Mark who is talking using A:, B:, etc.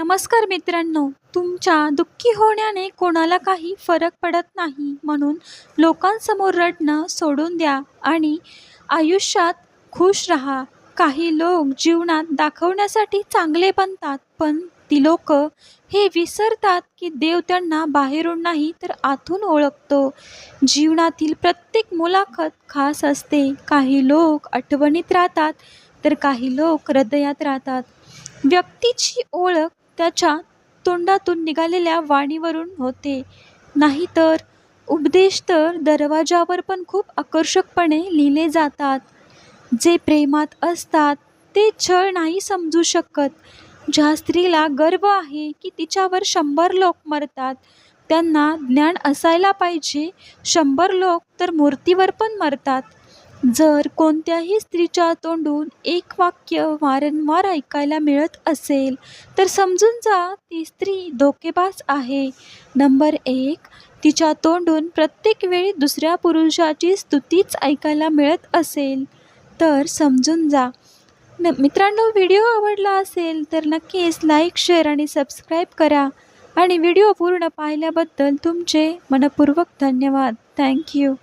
A: नमस्कार मित्रांनो तुमच्या दुःखी होण्याने कोणाला काही फरक पडत नाही म्हणून लोकांसमोर रडणं सोडून द्या आणि आयुष्यात खुश राहा. काही लोक जीवनात दाखवण्यासाठी चांगले बनतात पण ती लोक हे विसरतात की देव त्यांना बाहेरून नाही तर आतून ओळखतो. जीवनातील प्रत्येक मुलाखत खास असते. काही लोक आठवणीत राहतात तर काही लोक हृदयात राहतात. व्यक्तीची ओळख त्याच्या तोंडातून निघालेल्या वाणीवरून होते. नाहीतर उपदेश तर दरवाजावर पण खूप आकर्षकपणे लिहिले जातात. जे प्रेमात असतात ते छळ नाही समजू शकत. ज्या स्त्रीला गर्व आहे की तिच्यावर शंभर लोक मरतात त्यांना ज्ञान असायला पाहिजे. शंभर लोक तर मूर्तीवर पण मरतात. जर कोणत्याही स्त्रीच्या तोंडून एक वाक्य वारंवार ऐकायला मिळत असेल तर समजून जा ती स्त्री धोकेबाज आहे. नंबर एक तिच्या तोंडून प्रत्येक वेळी दुसऱ्या पुरुषाची स्तुतीच ऐकायला मिळत असेल तर समजून जा. न मित्रांनो व्हिडिओ आवडला असेल तर नक्कीच लाईक शेअर आणि सबस्क्राईब करा. आणि व्हिडिओ पूर्ण पाहिल्याबद्दल तुमचे मनपूर्वक धन्यवाद. थँक्यू